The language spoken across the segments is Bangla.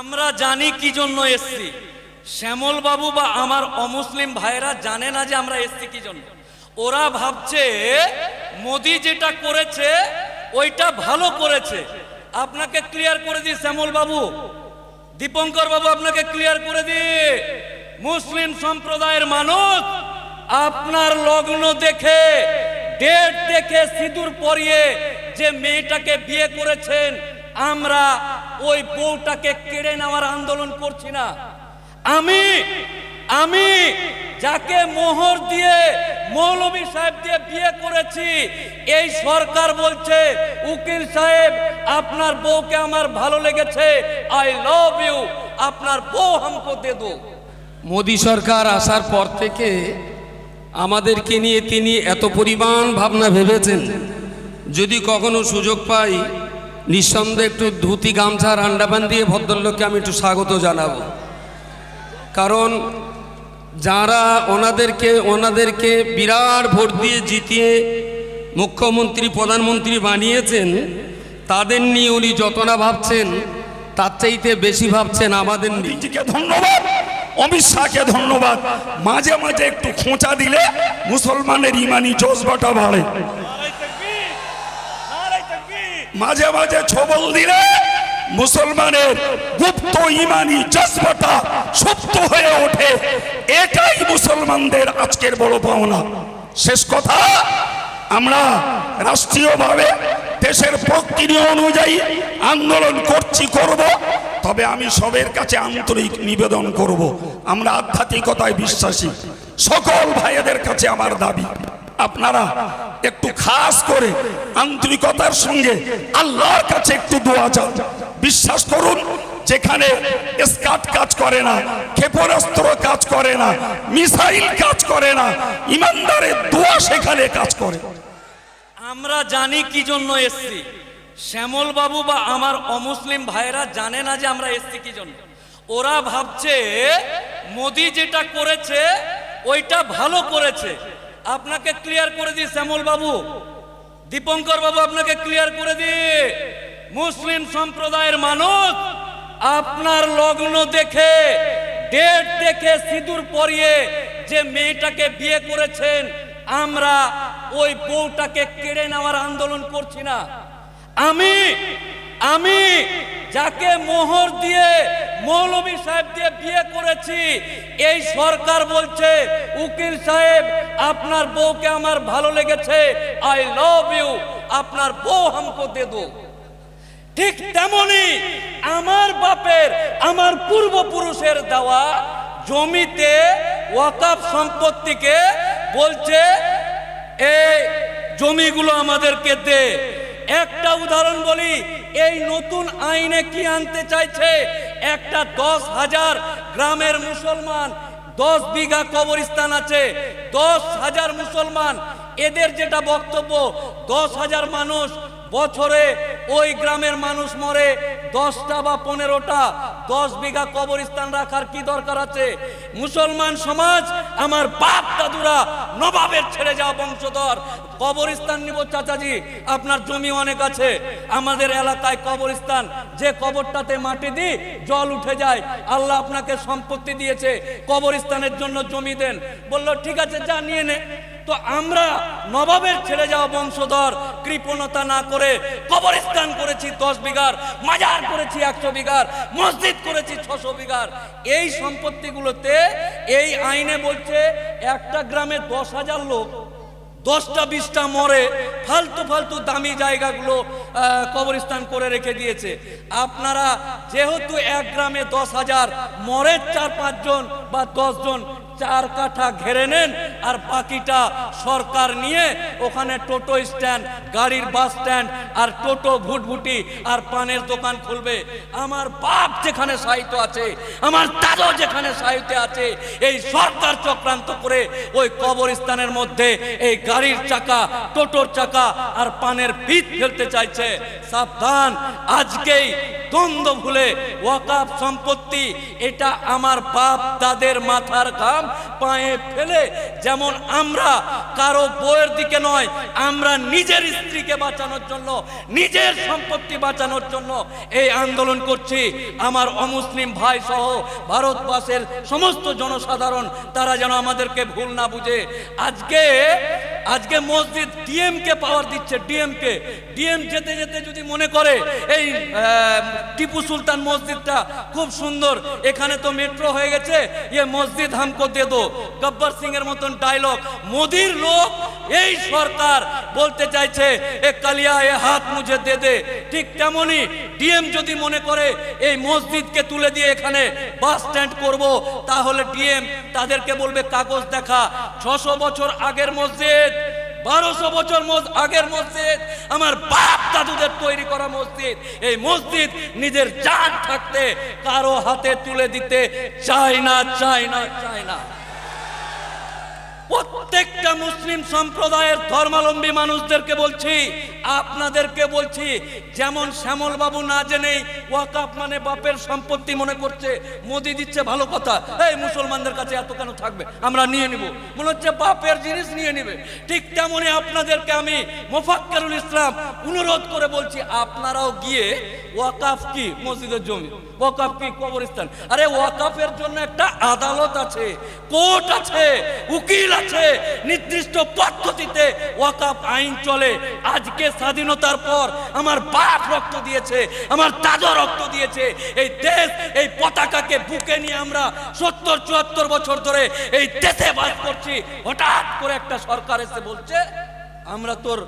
আমরা জানি কি জন্য এসছি। শ্যামল বাবু বা আমার অমুসলিম ভাইরা জানে না যে আমরা এসছি কি জন্য। ওরা ভাবছে, মোদি যেটা করেছে, ওইটা ভালো করেছে। আপনাকে ক্লিয়ার করে দিই, শ্যামল বাবু। দীপঙ্কর বাবু, আপনাকে ক্লিয়ার করে দিই। মুসলিম সম্প্রদায়ের মানুষ, আপনার লগ্ন দেখে ডেট দেখে সিঁদুর পরিয়ে যে মেয়েটাকে বিয়ে করেছেন আমরা ওই বউটাকে কেড়ে নেওয়ার আন্দোলন করছি না। আমি আমি যাকে মোহর দিয়ে মৌলভী সাহেব দিয়ে বিয়ে করেছি, এই সরকার বলছে, উকিল সাহেব, আপনার বউকে আমার ভালো লেগেছে। আই লাভ ইউ আপনার বউ হামকো দে দো। মোদী সরকার আসার পর থেকে আমাদেরকে নিয়ে তিনি এত পরিমাণ ভাবনা ভেবেছেন। যদি কখনো সুযোগ পাই নিঃসন্দেহে একটু ধুতি, গামছা রান্ডাবান দিয়ে ভদ্রলোককে আমি একটু স্বাগত জানাব। কারণ যারা ওনাদেরকে ওনাদেরকে বিরাট ভোট দিয়ে জিতিয়ে মুখ্যমন্ত্রী, প্রধানমন্ত্রী বানিয়েছেন, তাদের নিয়ে উনি যত না ভাবছেন, তার চাইতে বেশি ভাবছেন আমাদের নিজেকে ধন্যবাদ, অমিত শাহকে ধন্যবাদ। মাঝে মাঝে একটু খোঁচা দিলে মুসলমানের ইমানি জজবাটা বাড়ে। মাঝে মাঝে ছবল দিলে মুসলমানের গুপ্ত ইমানি জজবাটা সুপ্ত হয়ে ওঠে। এটাই মুসলমানদের আজকের বড় পাওনা। শেষ কথা, আমরা রাষ্ট্রীয়ভাবে দেশের প্রক্রিয়া অনুযায়ী আন্দোলন করছি, করব। তবে আমি সবের কাছে আন্তরিক নিবেদন করব। আমরা আধ্যাত্মিকতায় বিশ্বাসী। সকল ভাইয়েদের কাছে আমার দাবি। আপনারা একটু খাস করে আন্তরিকতার সঙ্গে আল্লাহর কাছে একটু দোয়া চান। বিশ্বাস করুন, যেখানে স্কাট কাজ করে না, ক্ষেপণাস্ত্র কাজ করে না, মিসাইল কাজ করে না, ইমানদারের দোয়া সেখানে কাজ করে। আমরা জানি কি জন্য এসছি। শ্যামল বাবু বা আমার অমুসলিম ভাইরা জানে না যে আমরা এসছি কি জন্য। ওরা ভাবছে, মোদি যেটা করেছে, ওইটা ভালো করেছে। আপনাকে ক্লিয়ার করে দিই শ্যামল বাবু। দীপঙ্কর বাবু আপনাকে ক্লিয়ার করে দিই মুসলিম সম্প্রদায়ের মানুষ আপনার লগ্ন দেখে, ডেট দেখে সিঁদুর পরিয়ে যে মেয়েটাকে বিয়ে করেছেন, আমরা ওই বউটাকে কেড়ে নেওয়ার আন্দোলন করছি না। আমি আমি যাকে মোহর দিয়ে মৌলভী সাহেব দিয়ে বিয়ে করেছি। এই সরকার বলছে, উকিল সাহেব, আপনার বউকে আমার ভালো লেগেছে। আই লাভ ইউ আপনার বউ হামকো দে দো। ঠিক তেমনি আমার বাপের, আমার পূর্বপুরুষের দেওয়া জমিতে ওয়াকাফ সম্পত্তিকে বলছে, এই জমিগুলো আমাদেরকে দে। একটা উদাহরণ বলি, এই নতুন আইনে কি আনতে চাইছে? একটা দশ হাজার গ্রামের মুসলমান, দশ বিঘা কবরস্থান আছে, দশ হাজার মুসলমান, এদের যেটা বক্তব্য, দশ হাজার মানুষ বছরে ওই গ্রামের মানুষ মরে, দশটা বা পনেরোটা দশ বিঘা কবরস্থান রাখার কি দরকার আছে? মুসলমান সমাজ, আমার বাপ দাদুরা নবাবের ছেড়ে যাওয়া বংশধর কবরস্থান নিব চাচাজি, আপনার জমি অনেক আছে। আমাদের এলাকায় কবরস্থান, যে কবরটাতে মাটি দিই, জল উঠে যায়। আল্লাহ আপনাকে সম্পত্তি দিয়েছে, কবরস্থানের জন্য জমি দেন। বলল, ঠিক আছে, যা, নিয়ে নে। তো আমরা নবাবের ছেড়ে যাওয়া বংশধর, কৃপণতা না করে কবরস্থান করেছি দশ বিঘার, মাজার করেছি একশো বিঘার, মসজিদ করেছি ছশো বিঘার। এই সম্পত্তিগুলোতে এই আইনে বলছে, একটা গ্রামে দশ হাজার লোক দশটা, বিশটা মরে ফালতু ফালতু দামি জায়গাগুলো কবরস্থান করে রেখে দিয়েছে। আপনারা যেহেতু এক গ্রামে দশ হাজার, মরের চার, পাঁচজন বা দশজন চার কাঠা ঘেরে নেন আর বাকিটা সরকার নিয়ে ওখানে টোটো স্ট্যান্ড, গাড়ির বাস স্ট্যান্ড আর টোটো ভুটভুটি আর পানের দোকান খুলবে। আমার বাপ যেখানে সাহিত্য আছে, আমার দাদু যেখানে সাহিত্য আছে, এই সরকার চক্রান্ত করে ওই কবরস্থানের মধ্যে এই গাড়ির চাকা, টোটোর চাকা আর পানের পিঠ ফেলতে চাইছে। সাবধান, আজকেই দ্বন্দ্ব ভুলে ওয়াকাফ সম্পত্তি, এটা আমার বাপ দাদের মাথার ঘাম পায়ে ফেলে, যেমন আমরা কারও বইয়ের দিকে নয়, আমরা নিজের স্ত্রীকে বাঁচানোর জন্য, নিজের সম্পত্তি বাঁচানোর জন্য এই আন্দোলন করছি। আমার অমুসলিম ভাই সহ ভারতবাসের সমস্ত জনসাধারণ, তারা যেন আমাদেরকে ভুল না বুঝে। আজকে আজকে মসজিদ ডিএমকে পাওয়ার দিচ্ছে, ডিএমকে। ডিএম যেতে যেতে যদি মনে করে, এই টিপু সুলতান মসজিদটা খুব সুন্দর, এখানে তো মেট্রো হয়ে গেছে ইয়ে মসজিদ হামকো দে দো গব্বর সিং এর মতন ডায়লগ মোদির লোক, এই সরকার বলতে চাইছে, এ কালিয়া, এ হাত মুঝে দে দে। ঠিক তেমনি ডিএম যদি মনে করে, এই মসজিদকে তুলে দিয়ে এখানে বাস স্ট্যান্ড করব, তাহলে ডিএম তাদেরকে বলবে, কাগজ দেখা, ছশো বছর আগের মসজিদ। বারোশো বছর আগের মসজিদ, আমার বাপ দাদুদের তৈরি করা মসজিদ। এই মসজিদ নিজের জান থাকতে কারও হাতে তুলে দিতে চায় না চায় না চায় না। প্রত্যেকটা মুসলিম সম্প্রদায়ের ধর্মাবলম্বী মানুষদেরকে বলছি, আপনাদেরকে বলছি, যেমন শ্যামল বাবু না জেনেই ওয়াকাপ মানে বাপের সম্পত্তি মনে করছে, মোদি দিচ্ছে ভালো কথা, এই মুসলমানদের কাছে এত কেন থাকবে? আমরা নিয়ে নিব। মনে হচ্ছে বাপের জিনিস নিয়ে নিবে। ঠিক তেমনি আপনাদেরকে আমি মোফাক্কারুল ইসলাম অনুরোধ করে বলছি, আপনারাও গিয়ে ওয়াকাফ কি? মসজিদের জমি। ওয়াকাফ কি? কবরস্থান। আরে ওয়াকাফের জন্য একটা আদালত আছে, কোর্ট আছে, উকিল আছে। নির্দিষ্ট পদ্ধতিতে ওয়াকাফ আইন চলে। আজকে স্বাধীনতার পর আমার বাপ রক্ত দিয়েছে, আমার দাদা রক্ত দিয়েছে। এই দেশ, এই পতাকাকে বুকে নিয়ে আমরা সত্তর, চুয়াত্তর বছর ধরে এই দেশে বাস করছি। হঠাৎ করে একটা সরকার এসে বলছে, আমরা তোর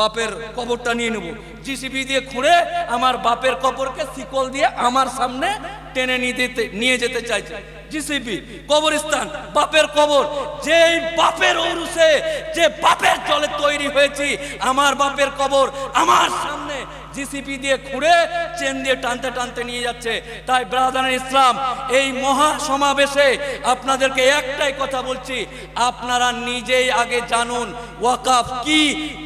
বাপের কবরটা নিয়ে নেব। জিসিবি দিয়ে খুঁড়ে আমার বাপের কবরকে শিকল দিয়ে আমার সামনে টেনে নিতে নিয়ে যেতে চাইছে। জিসিবি কবরস্থান, বাপের কবর। যেই বাপের ঔরুসে যে বাপের জলে তৈরি হয়েছি, আমার বাপের কবর আমার সামনে জিসিপি দিয়ে খুঁড়ে চেন দিয়ে টানতে টানতে নিয়ে যাচ্ছে। তাই ব্রাদার ইসলাম এই মহা সমাবেশে আপনাদেরকে একটাই কথা বলছি আপনারা নিজেই আগে জানুন ওয়াকাফ কি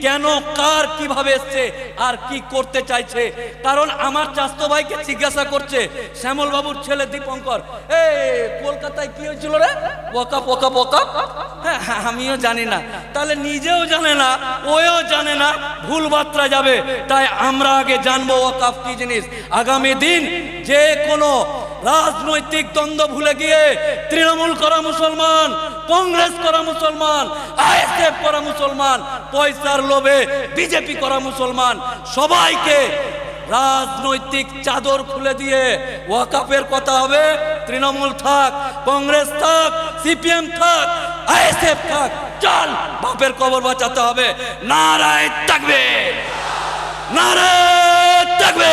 কেন কার কীভাবে এসছে আর কি করতে চাইছে। কারণ আমার চাস্তো ভাইকে জিজ্ঞাসা করছে শ্যামল বাবুর ছেলে দীপঙ্কর এ কলকাতায় কি হয়েছিল রে? ওয়াকাপ ওয়াকাপ ওয়াকাপ হ্যাঁ হ্যাঁ, আমিও জানি না। তাহলে নিজেও জানে না ওও জানে না ভুল বার্তা যাবে। তাই আমরা আগে জানব ওয়াকাফ কি জিনিস। আগামী দিন যে কোনো রাজনৈতিক দ্বন্দ্ব ভুলে গিয়ে তৃণমূল করা মুসলমান, কংগ্রেস করা মুসলমান, আইএসএফ করা মুসলমান, পয়সার লোভে বিজেপি করা মুসলমান, সবাইকে রাজনৈতিক চাদর খুলে দিয়ে ওয়াকাফের কথা হবে, তৃণমূল থাক, কংগ্রেস থাক, সিপিএম থাক, আইএসএফ থাক, চল বাপের কবর বাঁচাতে হবে, নারায় থাকবে থাকবে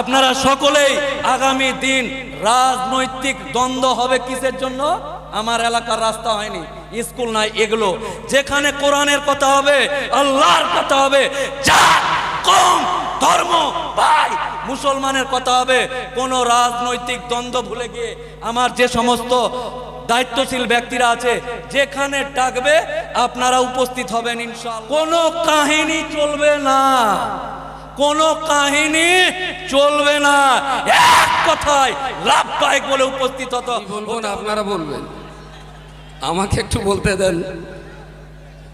আপনারা সকলেই আগামী দিন রাজনৈতিক দ্বন্দ্ব হবে কিসের জন্য? আমার এলাকার রাস্তা হয়নি, স্কুল নাই, এগুলো। যেখানে কোরআনের কথা হবে, আল্লাহর কথা হবে কম ধর্ম ভাই মুসলমানের কথা হবে, কোন রাজনৈতিক দ্বন্দ্ব ভুলে গিয়ে আমার যে সমস্ত দায়িত্বশীল ব্যক্তিরা আছে, যেখানে ডাকবে আপনারা উপস্থিত হবেন ইনশাআল্লাহ। কোনো কাহিনী চলবে না। কোনো কাহিনী চলবে না। এক কথায় লাভ পায় বলে উপস্থিত হতো। কি বলব না, আপনারা বলবেন। আমাকে একটু বলতে দেন।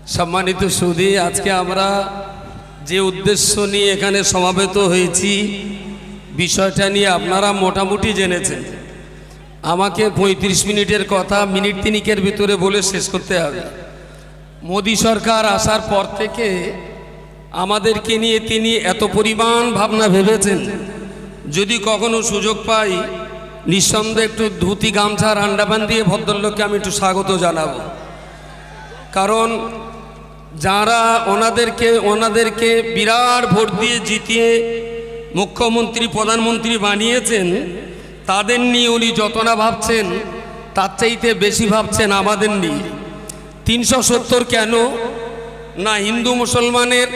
সম্মানিত সুদী আজকে আমরা যে উদ্দেশ্য নিয়ে এখানে সমাবেত হয়েছি, বিষয়টা নিয়ে আপনারা মোটামুটি জেনেছেন। আমাকে পঁয়ত্রিশ মিনিটের কথা মিনিট তিনিকের ভিতরে বলে শেষ করতে হবে। মোদী সরকার আসার পর থেকে আমাদেরকে নিয়ে তিনি এত পরিমাণ ভাবনা ভেবেছেন। যদি কখনো সুযোগ পাই, নিঃসন্দেহে একটু ধুতি, গামছার আন্ডাবান দিয়ে ভদ্রলোককে আমি একটু স্বাগত জানাব। কারণ যারা ওনাদেরকে ওনাদেরকে বিরাট ভোট দিয়ে জিতিয়ে মুখ্যমন্ত্রী, প্রধানমন্ত্রী বানিয়েছেন তাদের নিয়ে উনি যত না ভাবছেন, তার চাইতে বেশি ভাবছেন আমাদের নিয়ে। তিনশো সত্তর কেন? না হিন্দু মুসলমানের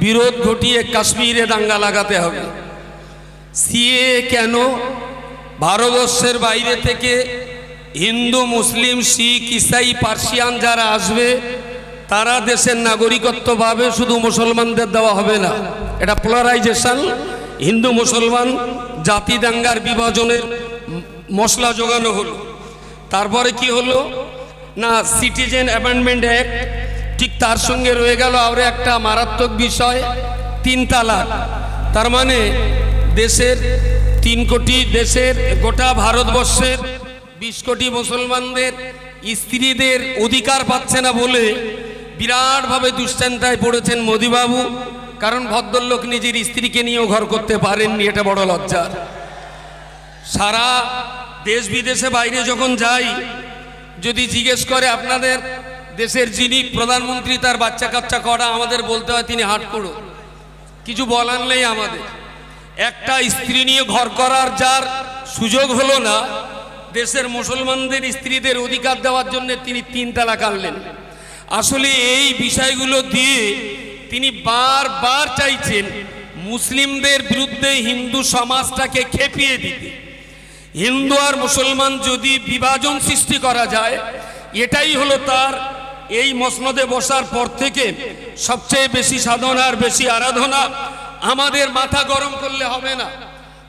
বিরোধ ঘটিয়ে কাশ্মীরে দাঙ্গা লাগাতে হবে। সিএ কেন? ভারতবর্ষের বাইরে থেকে হিন্দু, মুসলিম, শিখ, ইসাই, পার্সিয়ান যারা আসবে, তারা দেশের নাগরিকত্ব পাবে, শুধু মুসলমানদের দেওয়া হবে না। এটা পোলারাইজেশন হিন্দু মুসলমান জাতি দাঙ্গার বিভাজনের মশলা জোগানো হলো। তারপরে কি হলো? না সিটিজেন অ্যামেন্ডমেন্ট অ্যাক্ট ঠিক তার সঙ্গে রয়ে গেল আরও একটা মারাত্মক বিষয়, তিন তালাক। তার মানে দেশের তিন কোটি দেশের গোটা ভারতবর্ষের বিশ কোটি মুসলমানদের স্ত্রীদের অধিকার পাচ্ছে না বলে বিরাটভাবে দুশ্চিন্তায় পড়েছেন মোদিবাবু। কারণ ভদ্রলোক নিজের স্ত্রীকে নিয়েও ঘর করতে পারেননি, এটা বড় লজ্জার সারা দেশ বিদেশে বাইরে যখন যাই, যদি জিজ্ঞেস করে আপনাদের দেশের যিনি প্রধানমন্ত্রী, তার বাচ্চা কাচ্চা করা আমাদের বলতে হয় তিনি হাট করো। কিছু বলার নেই আমাদের। একটা স্ত্রী নিয়ে ঘর করার যার সুযোগ হলো না, দেশের মুসলমানদের স্ত্রীদের অধিকার দেওয়ার জন্য তিনি তিন তালাক আসলে এই বিষয়গুলো দিয়ে তিনি বারবার চাইছেন মুসলিমদের বিরুদ্ধে হিন্দু সমাজটাকে খেপিয়ে দিতে। হিন্দু আর মুসলমান যদি বিভাজন সৃষ্টি করা যায়, এটাই হলো তার এই মসনদে বসার পর থেকে সবচেয়ে বেশি সাধনা আর বেশি আরাধনা। আমাদের মাথা গরম করলে হবে না।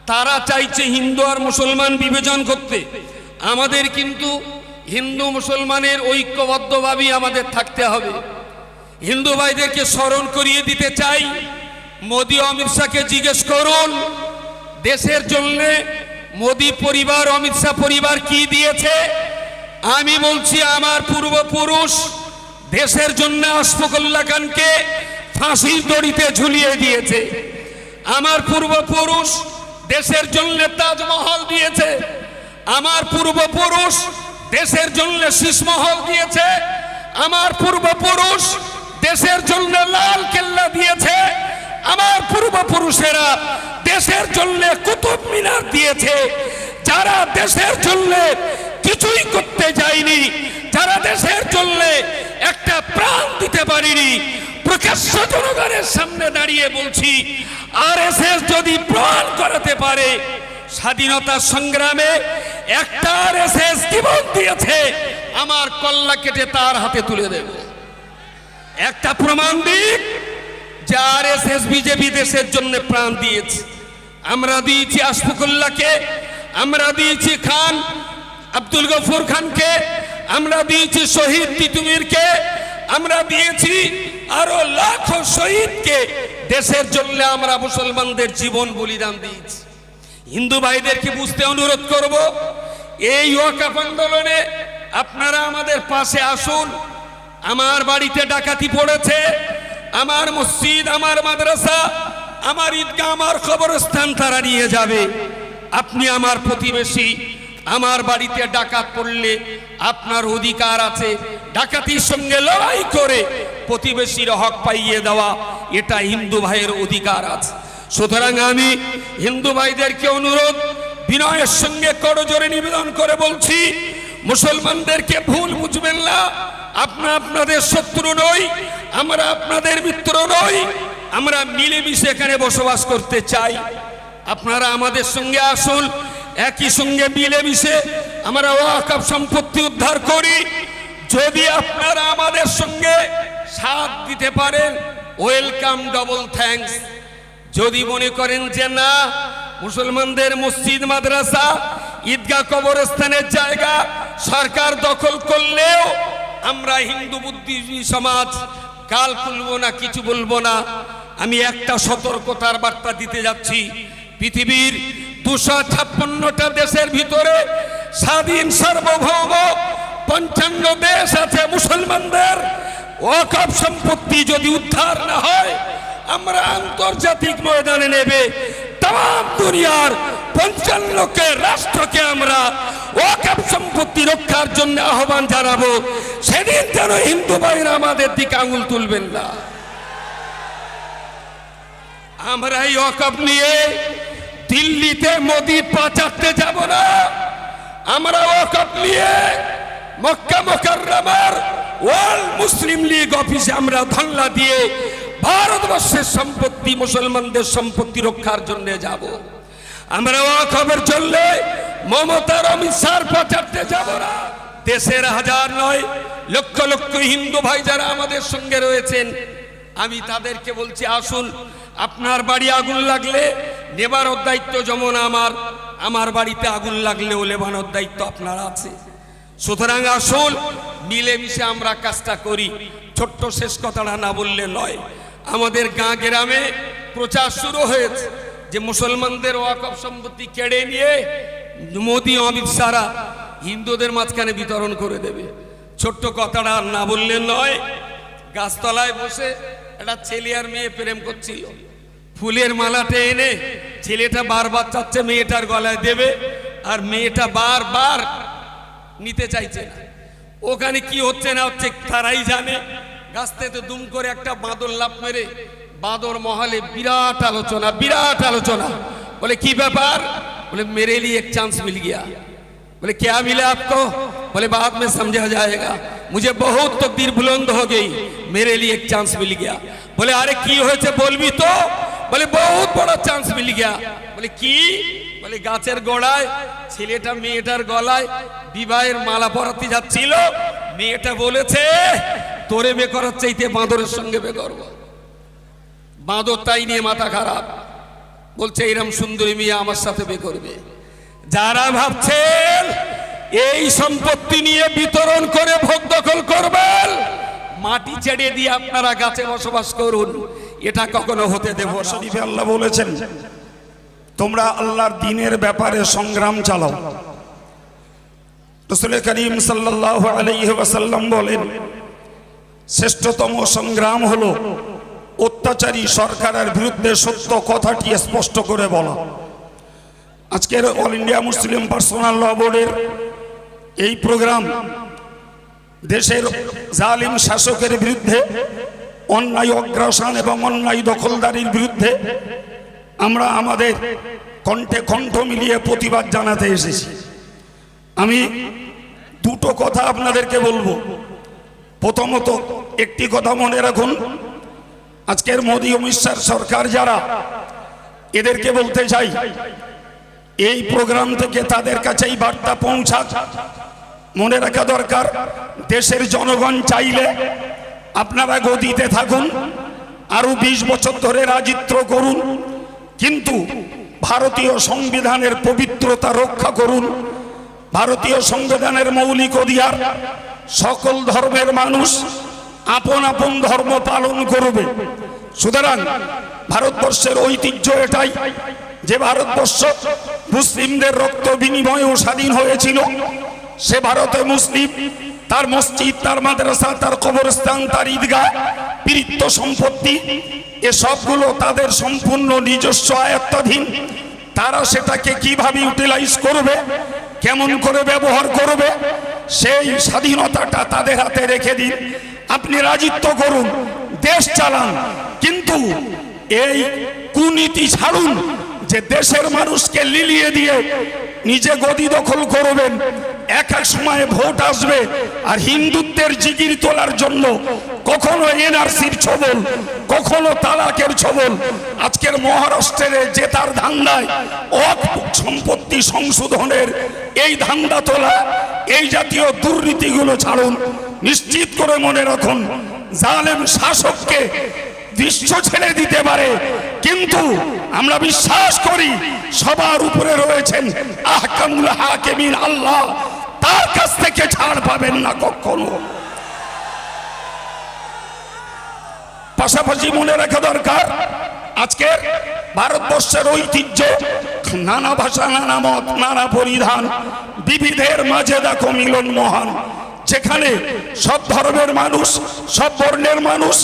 তারা চাইছে হিন্দু আর মুসলমান বিভাজন করতে। আমাদের কিন্তু হিন্দু মুসলমানের ঐক্যবদ্ধভাবেই আমাদের থাকতে হবে। হিন্দু ভাইদেরকে স্মরণ করিয়ে দিতে চাই। মোদী অমিত শাহকে জিজ্ঞেস করুন, দেশের জন্য মোদী পরিবার, অমিত শাহ পরিবার কি দিয়েছে? আমি বলছি আমার পূর্বপুরুষ দেশের জন্য আশফাকুল্লাহ খানকে ফাঁসির দড়িতে ঝুলিয়ে দিয়েছে। আমার পূর্বপুরুষ দেশের জন্য তাজমহল দিয়েছে। আমার পূর্বপুরুষ দেশের জন্য শীষমহল দিয়েছে। আমার পূর্বপুরুষ দেশের জন্য লাল কেল্লা দিয়েছে। আমার পূর্বপুরুষেরা দেশের জন্য কুতুব মিনার দিয়েছে। যারা দেশের জন্য কিছুই করতে যায়নি, যারা দেশের জন্য একটা প্রাণ দিতে পারিনি, প্রকাশ্য জনগণের সামনে দাঁড়িয়ে বলছি আর যদি প্রাণ করাতে পারে, স্বাধীনতা সংগ্রামে একটা আর জীবন দিয়েছে, আমার কল্লা কেটে তার হাতে তুলে দেবে। একটা প্রমাণ দিক যে আর এস এস বিজেপি দেশের জন্য প্রাণ দিয়েছে। আমরা দিয়েছি আশফাকুল্লাহকে, আমরা দিয়েছি খান, আব্দুল গফুর খানকে, আমরা দিয়েছি শহীদ তিতুমিরকে, আমরা দিয়েছি আরও লাখো শহীদকে। দেশের জন্য আমরা মুসলমানদের জীবন বলিদান দিয়েছি। হিন্দু ভাইদেরকে বুঝতে অনুরোধ করব, এই ওয়াকাফ আন্দোলনে আপনারা আমাদের পাশে আসুন। আমার বাড়িতে ডাকাতি পড়েছে, আমার মসজিদ, আমার মাদ্রাসা, আমার ঈদগাহ, আমার কবরস্থান তারা নিয়ে যাবে। আপনি আমার প্রতিবেশী, আমার বাড়িতে ডাকাত পড়লে আপনার অধিকার আছে। ডাকাতির সঙ্গে লড়াই করে প্রতিবেশীর হক পাইয়ে দেওয়া, এটা হিন্দু ভাইয়ের অধিকার আছে। সুতরাং আমি হিন্দু ভাইদেরকে অনুরোধ, বিনয়ের সঙ্গে করজোরে নিবেদন করে বলছি, মুসলমানদেরকে ভুল বুঝবেন না। আপনা আপনাদের শত্রু নই, আমরা আপনাদের মিত্র নই, আমরা মিলেমিশে এখানে বসবাস করতে চাই। আপনারা আমাদের সঙ্গে আসুন, একই সঙ্গে মিলেমিশে আমরা ওয়াকাপ সম্পত্তি উদ্ধার করি। যদি আপনারা আমাদের সঙ্গে সাথ দিতে পারেন, ওয়েলকাম, ডবল থ্যাঙ্কস। যদি মনে করেন যে না, মুসলমানদের মসজিদ, মাদ্রাসা, ঈদগাহ কবরস্থানের জায়গা সরকার দখল করলেও আমরা হিন্দু বুদ্ধিজীবী সমাজ, কাল খুলবো না, কিছু বলব না। আমি একটা সতর্কতার বার্তা দিতে যাচ্ছি। পৃথিবীর দুশো ছাপ্পান্নটা দেশের ভিতরে স্বাধীন সার্বভৌম পঞ্চান্ন দেশ আছে মুসলমানদের। ওয়াকফ সম্পত্তি যদি উদ্ধার না হয়, আমরা আন্তর্জাতিক ময়দানে নেবে। তাম দুনিয়ার পঞ্চান্নকে, রাষ্ট্রকে আমরা ওয়াকফ সম্পত্তি রক্ষার জন্য আহ্বান জানাব। সেদিন যেন হিন্দু ভাইরা আমাদের দিকে আঙুল তুলবেন না। আমরা এই ওয়াকফ নিয়ে দিল্লিতে মোদি পাচারতে যাব না। আমরা ওয়াকফ নিয়ে মক্কা মোকাররমার ওয়ার্ল্ড মুসলিম লীগ অফিসে আমরা ধল্লা দিয়ে ভারতবর্ষের সম্পত্তি, মুসলমানদের সম্পত্তি রক্ষার জন্য যাব। আমরা ওয়াকফের চললে মমতার অমিত শাহর পাচারতে যাব না। দেশের হাজার নয়, লক্ষ লক্ষ হিন্দু ভাই যারা আমাদের সঙ্গে রয়েছেন, আমি তাদেরকে বলছি, আসুন, আপনার বাড়ি আগুন লাগলে নেবানোর দায়িত্ব যেমন আমার আমার বাড়িতে আগুন লাগলেও লেবানোর দায়িত্ব আপনার আছে। সুতরাং আসল মিলেমিশে আমরা কাজটা করি। ছোট্ট শেষ কথাটা না বললে নয়, আমাদের গাঁ গ্রামে প্রচার শুরু হয়েছে যে মুসলমানদের ওয়াকফ সম্পত্তি কেড়ে নিয়ে মোদি অমিত সারা হিন্দুদের মাঝখানে বিতরণ করে দেবে। ছোট্ট কথাটা না বললে নয়, গাছতলায় বসে একটা ছেলে আর মেয়ে প্রেম করছিল। ফুলের মালাটা এনে ছেলেটা বারবার চাচ্ছে মেয়েটার গলায় দেবে আর মেয়েটা বারবার নিতে চাইছে না। ওখানে কি হচ্ছে না হচ্ছে তারাই জানে। গাছ থেকে দুম করে একটা বাঁদর লাভ মেরে বাঁদর মহলে বিরাট আলোচনা বিরাট আলোচনা। বলে, কি ব্যাপার? बोले मेरे लिए एक चांस मिल गया बोले क्या मिला आपको बोले बाद में समझा जाएगा मुझे बहुत तकदीर बुलंद हो गई मेरे लिए एक चांस मिल गया बोले अरे की হয়েছে বলবি তো বলে বহুত বড় চান্স মিল গিয়া বলে কি বলে গাছের গোড়ায় ছেলেটা মেয়েটার গলায় বিবাহের মালা পরাতে যাচ্ছিল মেয়েটা বলেছে তোরে বে করার চাইতে বাঁদরের সঙ্গে বে করবো বাঁদর তাই নিয়ে মাথা খারাপ বলছে, এরম সুন্দরী মেয়ে আমার সাথে বে করবে। যারা ভাবছেন, এই সম্পত্তি নিয়ে বিতরণ করে ভোগ দখল করবেন, মাটি ছেড়ে দিয়ে আপনারা গাছে বসবাস করুন, এটা কখনো হতে দেব শরীফে আল্লাহ বলেছেন, তোমরা আল্লাহর দিনের ব্যাপারে সংগ্রাম চালাও। রসুল করিম সাল্লাহ আলাইহি ওয়াসাল্লাম বলেন, শ্রেষ্ঠতম সংগ্রাম হলো অত্যাচারী সরকারের বিরুদ্ধে সত্য কথাটি স্পষ্ট করে বলা। আজকের all India Muslim personal law বোর্ডের এই প্রোগ্রাম দেশের জালিম শাসকের বিরুদ্ধে, অন্যায় অগ্রাসন এবং অন্যায় দখলদারির বিরুদ্ধে আমরা আমাদের কণ্ঠে কণ্ঠ মিলিয়ে প্রতিবাদ জানাতে এসেছি। আমি দুটো কথা আপনাদেরকে বলব। প্রথমত একটি কথা মনে রাখুন আজকের মোদী অমিত সরকার যারা, এদেরকে বলতে চাই, এই প্রোগ্রাম থেকে তাদের কাছেই বার্তা পৌঁছাক। মনে রাখা দরকার, দেশের জনগণ চাইলে আপনারা গদিতে থাকুন আরও ২০ বছর ধরে রাজিত্ব করুন, কিন্তু ভারতীয় সংবিধানের পবিত্রতা রক্ষা করুন। ভারতীয় সংবিধানের মৌলিক অধিকার, সকল ধর্মের মানুষ আপন আপন ধর্ম পালন করবে। সুতরাং ভারতবর্ষের ঐতিহ্য এটাই যে ভারতবর্ষ মুসলিমদের রক্ত বিনিময়েও স্বাধীন হয়েছিল। সে ভারতে মুসলিম, তার মসজিদ, তার মাদ্রাসা, তার কবরস্থান, তার ঈদগাহ পীড়িত সম্পত্তি এসবগুলো তাদের সম্পূর্ণ নিজস্ব আয়ত্তাধীন। তারা সেটাকে কীভাবে ইউটিলাইজ করবে, কেমন করে ব্যবহার করবে, সেই স্বাধীনতাটা তাদের হাতে রেখে দিন। আপনি রাজিত্ব করুন, দেশ চালান। কিন্তু এই কুনীতি ছাড়ুন যে দেশের মানুষকে লিলিয়ে দিয়ে নিজে গদি দখল করবেন। এক এক সময় ভোট আসবে আর হিন্দুত্বের জিগির তোলার জন্য কখনো এনআরসির ছবল, কখনো তালাকের ছবল। আজকের মহারাষ্ট্রের জেতার ধান্দায় অক সম্পত্তি সংশোধনের এই ধান্দা তোলা, এই জাতীয় দুর্নীতিগুলো ছাড়ুন। নিশ্চিত করে মনে রাখুন, জালেম শাসককে দৃশ্য ছেড়ে দিতে পারে। কিন্তু আমরা বিশ্বাস করি সবার উপরে রয়েছেন আহকামুল হাকিমিন আল্লাহ। তার কাছ থেকে ছাড় পাবেন না কখনো। পাশাপাশি মনে রাখা দরকার আজকে ভারতবর্ষের ঐতিহ্য, নানা ভাষা, নানা মত, নানা পরিধান, বিবিধের মাঝে দেখো মিলন মহান। যেখানে সব ধর্মের মানুষ, সব বর্ণের মানুষ,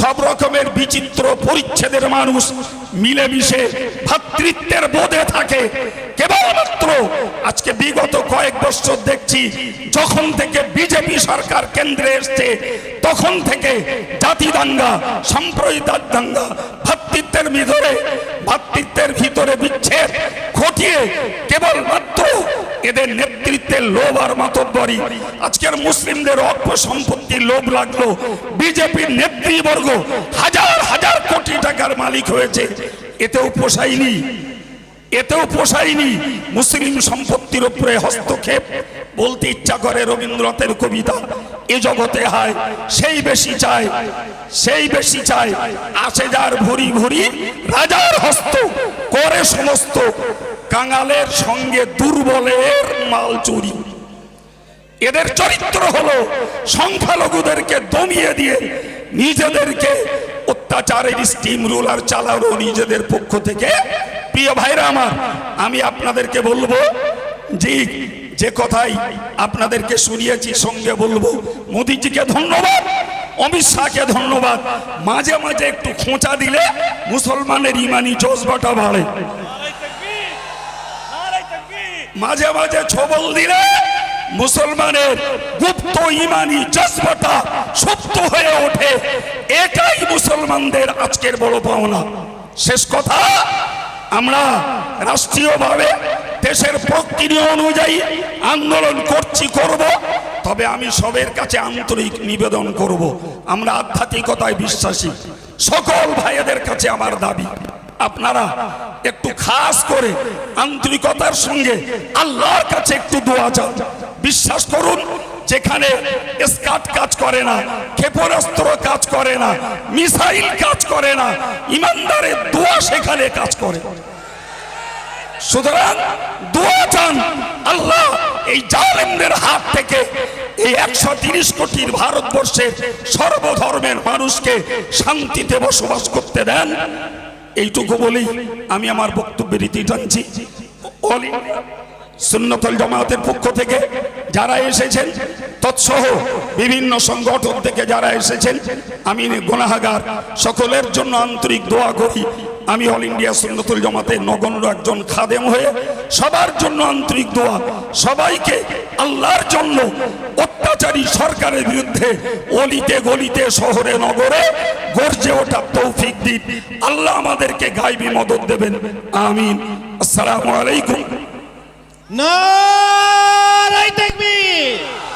সব রকমের বিচিত্র পরিচ্ছেদের মানুষ মিলেমিশে ভ্রাতৃত্বের বোধে থাকে। কেবলমাত্র আজকে বিগত কয়েক বছর দেখছি, যখন থেকে বিজেপি সরকার কেন্দ্রে এসছে, তখন থেকে জাতি দাঙ্গা সাম্প্রদায়িক দাঙ্গা ভ্রাতৃত্বের ভিতরে ভ্রাতৃত্বের ভিতরে বিচ্ছেদ ঘটিয়ে কেবলমাত্র এদের নেতৃত্বের লোভ আর মাতব্বরী। আজকের মুসলিমদের অল্প সম্পত্তির লোভ লাগল। বিজেপির নেতৃবর্গ হাজার হাজার কোটি টাকার মালিক হয়েছে। এতেও পোষায়নি এতেও পোষায়নি। মুসলিম সম্পত্তির উপরে হস্তক্ষেপ বলতে ইচ্ছা করে রবীন্দ্রনাথের কবিতা, এ জগতে হয়, সেই বেশি চায়, সেই বেশি চায়, আসে যার ভুরি ভুরি, রাজার হস্ত, করে সমস্ত, কাঙালের সঙ্গে দুর্বলের মাল চুরি। এদের চরিত্র হলো সংখ্যালঘুদেরকে দমিয়ে দিয়ে নিজেদেরকে অত্যাচারের স্টিম রুলার চালানো, নিজেদের পক্ষ থেকে। প্রিয় ভাইরা আমার, আমি আপনাদেরকে বলব, যে যে কথাই আপনাদেরকে শুনিয়েছি, সঙ্গে বলব, মোদিজিকে ধন্যবাদ, অমিত শাহকে ধন্যবাদ। মাঝে মাঝে একটু খোঁচা দিলে মুসলমানের ইমানি জজবাটা বাড়ে। মাঝে মাঝে ছবল দিলে মুসলমানের গুপ্ত ইমানি জজবাটা সুপ্ত হয়ে ওঠে। এটাই মুসলমানদের আজকের বড় পাওনা। শেষ কথা, আমরা রাষ্ট্রীয়ভাবে দেশের প্রক্রিয়া অনুযায়ী আন্দোলন করছি, করব। তবে আমি সবের কাছে আন্তরিক নিবেদন করব। আমরা আধ্যাত্মিকতায় বিশ্বাসী। সকল ভাইয়েদের কাছে আমার দাবি, আপনারা একটু খাস করে আন্তরিকতার সঙ্গে আল্লাহর কাছে একটু দোয়া চান। বিশ্বাস করুন, যেখানে স্কাট কাজ করে না, ক্ষেপণাস্ত্র কাজ করে না, মিসাইল কাজ করে না, ইমানদারের দোয়া সেখানে কাজ করে। সুতরাং দোয়া চান, আল্লাহ এই জালেমদের হাত থেকে এই একশো তিরিশ কোটির ভারতবর্ষের সর্বধর্মের মানুষকে শান্তিতে বসবাস করতে দেন। এইটুকু বলি, আমি আমার বক্তব্যের রীতি টানছি। সুন্নতল জামাতের পক্ষ থেকে যারা এসেছেন, তৎসহ বিভিন্ন সংগঠন থেকে যারা এসেছেন, আমি গোনাহাগার, সকলের জন্য আন্তরিক দোয়া করি। আমি অল ইন্ডিয়া সুন্নতুল জমাতে নগণ্য একজন খাদেম হয়ে সবার জন্য আন্তরিক দোয়া, সবাইকে আল্লাহর জন্য অত্যাচারী সরকারের বিরুদ্ধে অলিতে গলিতে, শহরে, নগরে গর্জে ওঠা তৌফিক দিন। আল্লাহ আমাদেরকে গাইবি মদত দেবেন। আমিন। আসসালামু আলাইকুম। No, I think me!